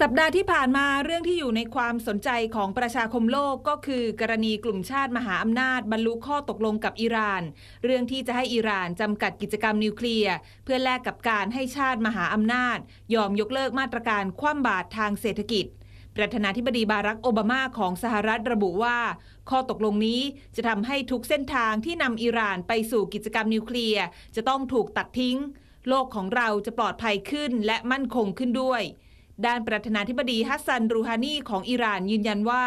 สัปดาห์ที่ผ่านมาเรื่องที่อยู่ในความสนใจของประชาคมโลกก็คือกรณีกลุ่มชาติมหาอำนาจบรรลุข้อตกลงกับอิหร่าน เรื่องที่จะให้อิหร่านจำกัดกิจกรรมนิวเคลียร์เพื่อแลกกับการให้ชาติมหาอำนาจ ยอมยกเลิกมาตรการคว่ำบาตรทางเศรษฐกิจประธานาธิบดีบารักโอบามาของสหรัฐระบุว่า ข้อตกลงนี้จะทำให้ทุกเส้นทางที่นำอิหร่านไปสู่กิจกรรมนิวเคลียร์จะต้องถูกตัดทิ้ง โลกของเราจะปลอดภัยขึ้นและมั่นคงขึ้นด้วย ด้านประธานาธิบดีฮัสซัน รูฮานีของอิหร่านยืนยันว่า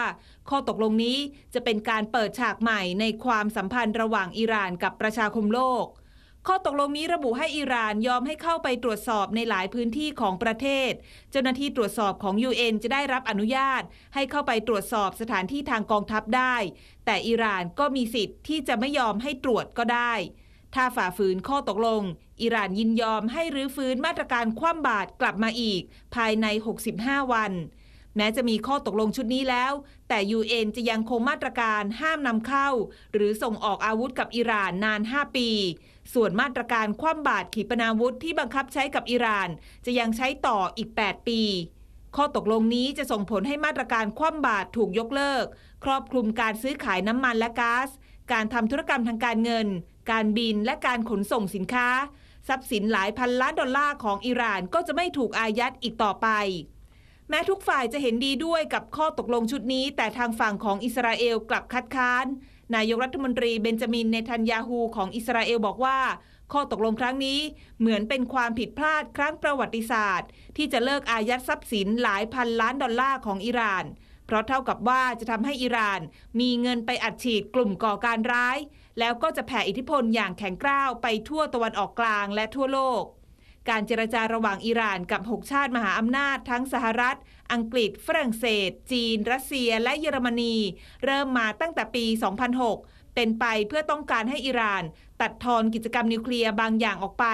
ข้อตกลงนี้จะเป็นการเปิดฉากใหม่ในความสัมพันธ์ระหว่างอิหร่านกับประชาคมโลก ข้อตกลงนี้ระบุให้อิหร่านยอมให้เข้าไปตรวจสอบในหลายพื้นที่ของประเทศ เจ้าหน้าที่ตรวจสอบของ UN จะได้รับอนุญาต ให้เข้าไปตรวจสอบสถานที่ทางกองทัพได้ แต่อิหร่านก็มีสิทธิ์ที่จะไม่ยอมให้ตรวจก็ได้ ถ้าฝ่าฝืนข้อตกลง อิหร่านยินยอมให้รื้อฟื้นมาตรการคว่ำบาตรกลับมาอีก ภายใน 65 วัน แม้จะมีข้อตกลงชุดนี้แล้ว แต่ UN จะยังคงมาตรการห้ามนำเข้า หรือส่งออกอาวุธกับอิหร่านนาน 5 ปี ส่วนมาตรการคว่ำบาตรขีปนาวุธที่บังคับใช้กับอิหร่าน จะยังใช้ต่ออีก 8 ปีข้อตกลงนี้จะส่งผลให้มาตรการคว่ำบาตรถูกยกเลิก ครอบคลุมการซื้อขายน้ำมันและก๊าซ การทำธุรกรรมทางการเงิน การบินและการขนส่งสินค้า ทรัพย์สินหลายพันล้านดอลลาร์ของอิหร่านก็จะไม่ถูกอายัดอีกต่อไป แม้ทุกฝ่ายจะเห็นดีด้วยกับข้อตกลงชุดนี้ แต่ทางฝั่งของอิสราเอลกลับคัดค้าน นายกรัฐมนตรีเบนจามินเนทันยาฮูของอิสราเอลบอกว่าข้อตกลงครั้งนี้เหมือนเป็นความผิดพลาดครั้งประวัติศาสตร์ ที่จะเลิกอายัดทรัพย์สินหลายพันล้านดอลลาร์ของอิหร่าน เพราะเท่ากับว่าจะทำให้อิหร่าน มีเงินไปอัดฉีดกลุ่มก่อการร้าย แล้วก็จะแผ่อิทธิพลอย่างแข็งกร้าวไปทั่วตะวันออกกลางและทั่วโลก การเจรจาระหว่างอิหร่านกับ 6 ชาติมหาอำนาจทั้งสหรัฐ อังกฤษ ฝรั่งเศส จีน รัสเซีย และเยอรมนี เริ่มมาตั้งแต่ปี 2006 เป็นไปเพื่อต้องการให้อิหร่าน ตัดทอนกิจกรรมนิวเคลียร์บางอย่างออกไป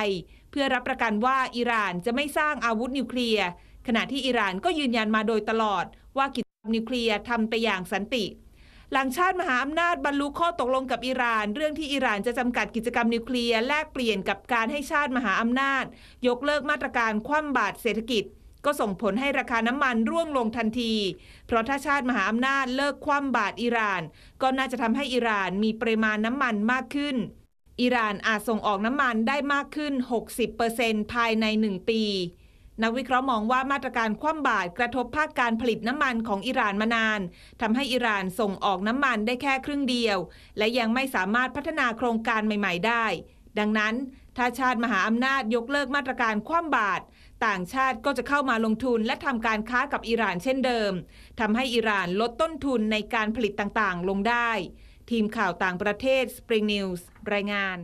เพื่อรับประกันว่าอิหร่านจะไม่สร้างอาวุธนิวเคลียร์ ขณะที่อิหร่านก็ยืนยันมาโดยตลอด ว่ากิจกรรมนิวเคลียร์ทำไปอย่างสันติ หลังชาติมหาอำนาจบรรลุข้อตกลงกับอิหร่าน เรื่องที่อิหร่านจะจำกัดกิจกรรมนิวเคลียร์แลกเปลี่ยนกับการให้ชาติมหาอำนาจ ยกเลิกมาตรการคว่ำบาตรเศรษฐกิจ ก็ส่งผลให้ราคาน้ำมันร่วงลงทันที เพราะถ้าชาติมหาอำนาจเลิกคว่ำบาตรอิหร่าน ก็น่าจะทำให้อิหร่านมีปริมาณน้ำมันมากขึ้นอิหร่านอาจส่งออกน้ำมันได้มากขึ้น 60%ภายใน 1 ปี นักวิเคราะห์มองว่ามาตรการคว่ำบาตรกระทบภาคการผลิตน้ำมันของอิหร่านมานานทำให้อิหร่านส่งออกน้ำมันได้แค่ครึ่งเดียว และยังไม่สามารถพัฒนาโครงการใหม่ ๆ ได้ ดังนั้นถ้าชาติมหาอำนาจยกเลิกมาตรการคว่ำบาตรต่างชาติก็จะเข้ามาลงทุนและทำการค้ากับอิหร่านเช่นเดิมทำให้อิหร่านลดต้นทุนในการผลิตต่างๆ ลงได้ ทีมข่าวต่างประเทศ Spring News รายงาน